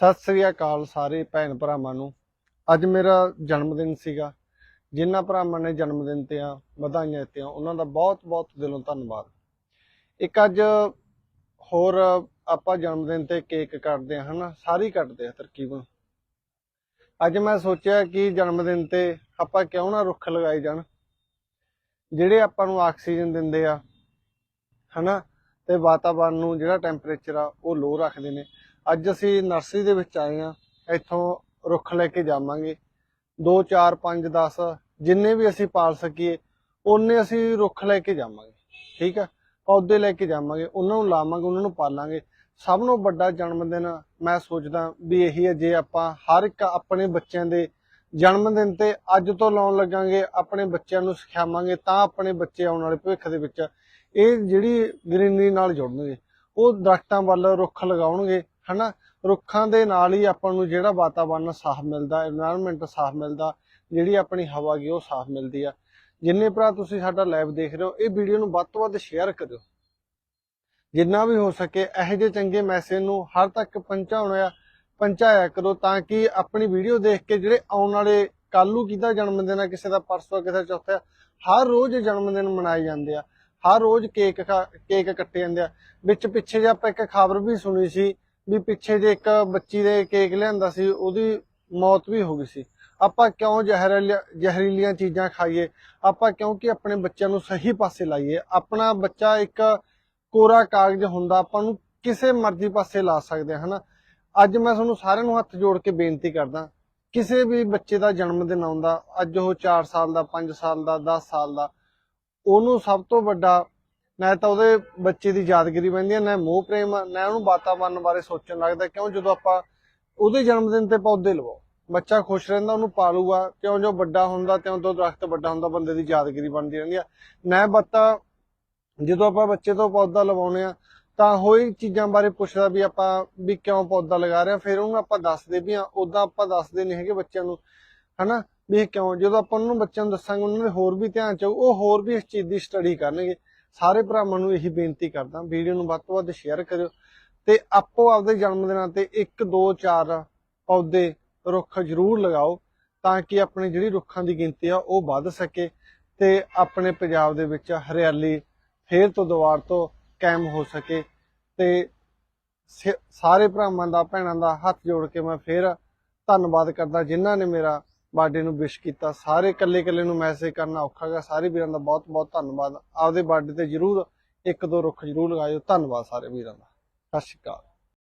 ਸਤਿ ਸ੍ਰੀ ਅਕਾਲ ਸਾਰੇ ਭੈਣ ਭਰਾਵਾਂ ਨੂੰ। ਅੱਜ ਮੇਰਾ ਜਨਮ ਦਿਨ ਸੀਗਾ। ਜਿਨ੍ਹਾਂ ਭਰਾਵਾਂ ਨੇ ਜਨਮ ਦਿਨ ਤੇ ਆ, ਵਧਾਈਆਂ ਦਿੱਤੀਆਂ, ਉਹਨਾਂ ਦਾ ਬਹੁਤ ਬਹੁਤ ਦਿਲੋਂ ਧੰਨਵਾਦ। ਇੱਕ ਅੱਜ ਹੋਰ ਆਪਾਂ ਜਨਮ ਦਿਨ ਤੇ ਕੇਕ ਕੱਟਦੇ ਆ ਹਨਾ? ਸਾਰੇ ਹੀ ਕੱਟਦੇ ਆ ਤਰਕੀਬਨ ਅੱਜ ਮੈਂ ਸੋਚਿਆ ਕਿ ਜਨਮ ਦਿਨ ਤੇ ਆਪਾਂ ਕਿਉਂ ਨਾ ਰੁੱਖ ਲਗਾਏ ਜਾਣ। ਜਿਹੜੇ ਆਪਾਂ ਨੂੰ ਆਕਸੀਜਨ ਦਿੰਦੇ ਆ, ਹਨਾ? ਤੇ ਵਾਤਾਵਰਨ ਨੂੰ ਜਿਹੜਾ ਟੈਂਪਰੇਚਰ ਆ, ਉਹ ਲੋ ਰੱਖਦੇ ਨੇ। ਅੱਜ ਅਸੀਂ ਨਰਸਰੀ ਦੇ ਵਿੱਚ ਆਏ ਆ ਇੱਥੋਂ ਰੁੱਖ ਲੈ ਕੇ ਜਾਵਾਂਗੇ। 2 4 5 10 ਜਿੰਨੇ ਵੀ ਅਸੀਂ ਪਾਲ ਸਕੀਏ ਉਹਨੇ ਅਸੀਂ ਰੁੱਖ ਲੈ ਕੇ ਜਾਵਾਂਗੇ, ਠੀਕ ਆ? ਪੌਦੇ ਲੈ ਕੇ ਜਾਵਾਂਗੇ, ਉਹਨਾਂ ਨੂੰ ਲਾਵਾਂਗੇ, ਉਹਨਾਂ ਨੂੰ ਪਾਲਾਂਗੇ। ਸਭ ਨੂੰ ਵੱਡਾ ਜਨਮ ਦਿਨ ਮੈਂ ਸੋਚਦਾ ਵੀ ਇਹੀ ਹੈ, ਜੇ ਆਪਾਂ ਹਰ ਇੱਕ ਆਪਣੇ ਬੱਚਿਆਂ ਦੇ ਜਨਮ ਦਿਨ ਤੇ ਅੱਜ ਤੋਂ ਲਾਉਣ ਲੱਗਾਂਗੇ, ਆਪਣੇ ਬੱਚਿਆਂ ਨੂੰ ਸਿਖਾਵਾਂਗੇ, ਤਾਂ ਆਪਣੇ ਬੱਚੇ ਆਉਣ ਵਾਲੇ ਭਵਿੱਖ ਦੇ ਵਿੱਚ ਇਹ ਜਿਹੜੀ ਗ੍ਰੀਨਰੀ ਨਾਲ ਜੁੜਨਗੇ, ਉਹ ਦਰਖਤਾਂ ਵੱਲ ਰੁੱਖ ਲਗਾਉਣਗੇ ਹਨਾ? ਰੁੱਖਾਂ ਦੇ ਨਾਲ ਹੀ ਆਪਾਂ ਨੂੰ ਜਿਹੜਾ ਵਾਤਾਵਰਨ ਸਾਫ਼ ਮਿਲਦਾ এনवायरमेंट ਸਾਫ਼ ਮਿਲਦਾ, ਜਿਹੜੀ ਆਪਣੀ ਹਵਾ ਗਈ ਉਹ ਸਾਫ਼ ਮਿਲਦੀ ਆ। ਜਿੰਨੇ ਭਰਾ ਤੁਸੀਂ ਸਾਡਾ ਲਾਈਵ ਦੇਖ ਰਹੇ ਹੋ, ਇਹ ਵੀਡੀਓ ਨੂੰ ਵੱਧ ਤੋਂ ਵੱਧ ਸ਼ੇਅਰ ਕਰਿਓ। ਜਿੰਨਾ ਵੀ ਹੋ ਸਕੇ ਇਹੋ ਜਿਹੇ ਚੰਗੇ ਮੈਸੇਜ ਨੂੰ ਹਰ ਤੱਕ ਪਹੁੰਚਾਉਣਾ ਪਹੁੰਚਾਇਆ ਕਰੋ ਤਾਂ ਕਿ ਆਪਣੀ ਵੀਡੀਓ ਦੇਖ ਕੇ ਜਿਹੜੇ ਆਉਣ ਵਾਲੇ ਕੱਲੂ ਕਿਹਦਾ ਜਨਮ ਦਿਨ ਆ, ਕਿਸੇ ਦਾ ਪਰਸੋਂ, ਕਿਸੇ ਦਾ ਚੌਥਾ ਹਰ ਰੋਜ਼ ਜਨਮ ਦਿਨ ਮਨਾਏ ਜਾਂਦੇ ਆ। ਹਰ ਰੋਜ਼ ਕੇਕ ਕੇਕ ਕੱਟੇ ਜਾਂਦੇ ਆ। ਵਿੱਚ ਪਿੱਛੇ ਜੇ ਆਪਾਂ ਇੱਕ ਖਬਰ ਵੀ ਸੁਣੀ ਸੀ ਵੀ ਪਿੱਛੇ ਜੇ ਇੱਕ ਬੱਚੀ ਦੇ ਕੇਕ ਲਿਆਂਦਾ ਸੀ, ਉਹਦੀ ਮੌਤ ਵੀ ਹੋ ਗਈ ਸੀ। ਆਪਾਂ ਕਿਉਂ ਜ਼ਹਿਰੀਲੀਆਂ ਜ਼ਹਿਰੀਲੀਆਂ ਚੀਜ਼ਾਂ ਖਾਈਏ? ਆਪਾਂ ਕਿਉਂਕਿ ਆਪਣੇ ਬੱਚਿਆਂ ਨੂੰ ਸਹੀ ਪਾਸੇ ਲਾਈਏ? ਆਪਣਾ ਬੱਚਾ ਇੱਕ ਕੋਰਾ ਕਾਗਜ਼ ਹੁੰਦਾ, ਆਪਾਂ ਨੂੰ ਕਿਸੇ ਮਰਜ਼ੀ ਪਾਸੇ ਲਾ ਸਕਦੇ ਹਾਂ ਹਨਾ? ਅੱਜ ਮੈਂ ਤੁਹਾਨੂੰ ਸਾਰਿਆਂ ਨੂੰ ਹੱਥ ਜੋੜ ਕੇ ਬੇਨਤੀ ਕਰਦਾ, ਕਿਸੇ ਵੀ ਬੱਚੇ ਦਾ ਜਨਮ ਦਿਨ ਆਉਂਦਾ, ਅੱਜ ਉਹ 4 ਸਾਲ ਦਾ 5 ਸਾਲ ਦਾ 10 ਸਾਲ ਦਾ, ਉਹਨੂੰ ਸਭ ਤੋਂ ਵੱਡਾ ਨਾ ਤਾਂ ਉਹਦੇ ਬੱਚੇ ਦੀ ਯਾਦਗਿਰੀ ਬਣਦੀ ਹੈ ਨਾ ਮੋਹ ਪ੍ਰੇਮ ਨਾ ਉਹਨੂੰ ਵਾਤਾਵਰਨ ਬਾਰੇ ਸੋਚਣ ਲੱਗਦਾ। ਕਿਉਂ? ਜਦੋਂ ਆਪਾਂ ਉਹਦੇ ਜਨਮ ਦਿਨ ਤੇ ਪੌਦੇ ਲਵਾਓ, ਬੱਚਾ ਖੁਸ਼ ਰਹਿੰਦਾ, ਉਹਨੂੰ ਪਾਲੂਗਾ। ਕਿਉਂ? ਜੋ ਵੱਡਾ ਹੁੰਦਾ, ਤਿਉਂ ਤੋਂ ਦਰਖਤ ਵੱਡਾ ਹੁੰਦਾ, ਬੰਦੇ ਦੀ ਯਾਦਗਿਰੀ ਬਣਦੀ ਰਹਿੰਦੀ ਆ। ਨਾ ਬੱਤਾ, ਜਦੋਂ ਆਪਾਂ ਬੱਚੇ ਤੋਂ ਪੌਦਾ ਲਵਾਉਨੇ ਆ, ਤਾਂ ਹੋਈ ਚੀਜ਼ਾਂ ਬਾਰੇ ਪੁੱਛਦਾ ਵੀ ਆਪਾਂ ਵੀ ਕਿਉਂ ਪੌਦਾ ਲਗਾ ਰਹੇ ਆ। ਫਿਰ ਉਹਨੂੰ ਆਪਾਂ ਦੱਸਦੇ ਵੀ ਆ ਉਦਾਂ ਆਪਾਂ ਦੱਸਦੇ ਨਹੀਂ ਹੈਗੇ ਬੱਚਿਆਂ ਨੂੰ, ਹਨਾ? ਵੀ ਇਹ ਕਿਉਂ? ਜਦੋਂ ਆਪਾਂ ਉਹਨਾਂ ਨੂੰ ਬੱਚਿਆਂ ਨੂੰ ਦੱਸਾਂਗੇ, ਉਹਨਾਂ ਦੇ ਹੋਰ ਵੀ ਧਿਆਨ ਚ ਉਹ ਹੋਰ ਵੀ ਇਸ ਚੀਜ਼ ਦੀ ਸਟੱਡੀ ਕਰਨਗੇ। ਸਾਰੇ ਭਰਾਵਾਂ ਨੂੰ ਇਹੀ ਬੇਨਤੀ ਕਰਦਾ, ਵੀਡੀਓ ਨੂੰ ਵੱਧ ਤੋਂ ਵੱਧ ਸ਼ੇਅਰ ਕਰਿਓ ਤੇ ਆਪੋ ਆਪਦੇ ਜਨਮ ਦਿਨਾਂ ਤੇ 1 2 4 ਪੌਦੇ ਰੁੱਖ ਜ਼ਰੂਰ ਲਗਾਓ ਤਾਂ ਕਿ ਆਪਣੀ ਜਿਹੜੀ ਰੁੱਖਾਂ ਦੀ ਗਿਣਤੀ ਆ ਉਹ ਵੱਧ ਸਕੇ ਤੇ ਆਪਣੇ ਪੰਜਾਬ ਦੇ ਵਿੱਚ ਹਰਿਆਲੀ ਫੇਰ ਤੋਂ ਦੁਬਾਰ ਤੋਂ ਕਾਇਮ ਹੋ ਸਕੇ ਤੇ ਸਾਰੇ ਭਰਾਵਾਂ ਦਾ, ਭੈਣਾਂ ਦਾ ਹੱਥ ਜੋੜ ਕੇ ਮੈਂ ਫੇਰ ਧੰਨਵਾਦ ਕਰਦਾ ਜਿਨ੍ਹਾਂ ਨੇ ਮੇਰਾ ਬਰਥਡੇ ਨੂੰ ਵਿਸ਼ ਕੀਤਾ, ਸਾਰੇ ਇਕੱਲੇ ਇਕੱਲੇ ਨੂੰ ਮੈਸੇਜ ਕਰਨਾ ਔਖਾ ਗਾ ਸਾਰੇ ਵੀਰਾਂ ਦਾ ਬਹੁਤ ਬਹੁਤ ਧੰਨਵਾਦ। ਆਪਦੇ ਬਰਥਡੇ ਤੇ ਜਰੂਰ ਇੱਕ ਦੋ ਰੁੱਖ ਜਰੂਰ ਲਗਾਇਓ। ਧੰਨਵਾਦ ਸਾਰੇ ਵੀਰਾਂ ਦਾ। ਸਤਿ ਸ਼੍ਰੀ ਅਕਾਲ।